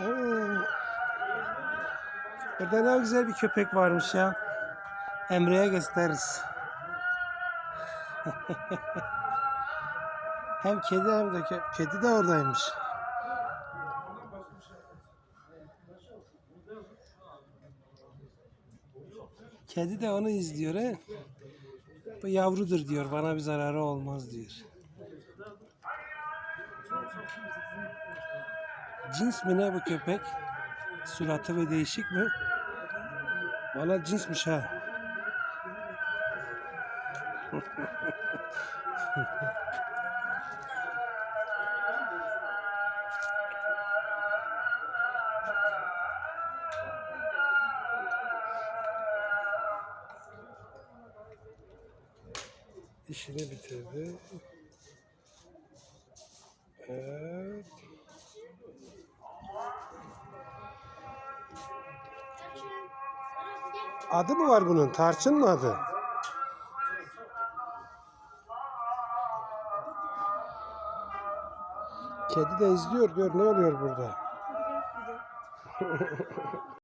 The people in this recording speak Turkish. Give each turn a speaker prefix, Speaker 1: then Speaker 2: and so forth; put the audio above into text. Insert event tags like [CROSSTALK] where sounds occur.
Speaker 1: Oo. Burada ne güzel bir köpek varmış ya. Emre'ye gösteririz. [LAUGHS] hem kedi hem de kö- kedi de oradaymış. Kedi de onu izliyor he. Bu yavrudur diyor. Bana bir zararı olmaz diyor. Cins mi ne bu köpek? Suratı ve değişik mi? Valla cinsmiş ha. [LAUGHS] İşini bitirdi. Evet. Adı mı var bunun? Tarçın mı adı? Kedi de izliyor diyor. Ne oluyor burada? [LAUGHS]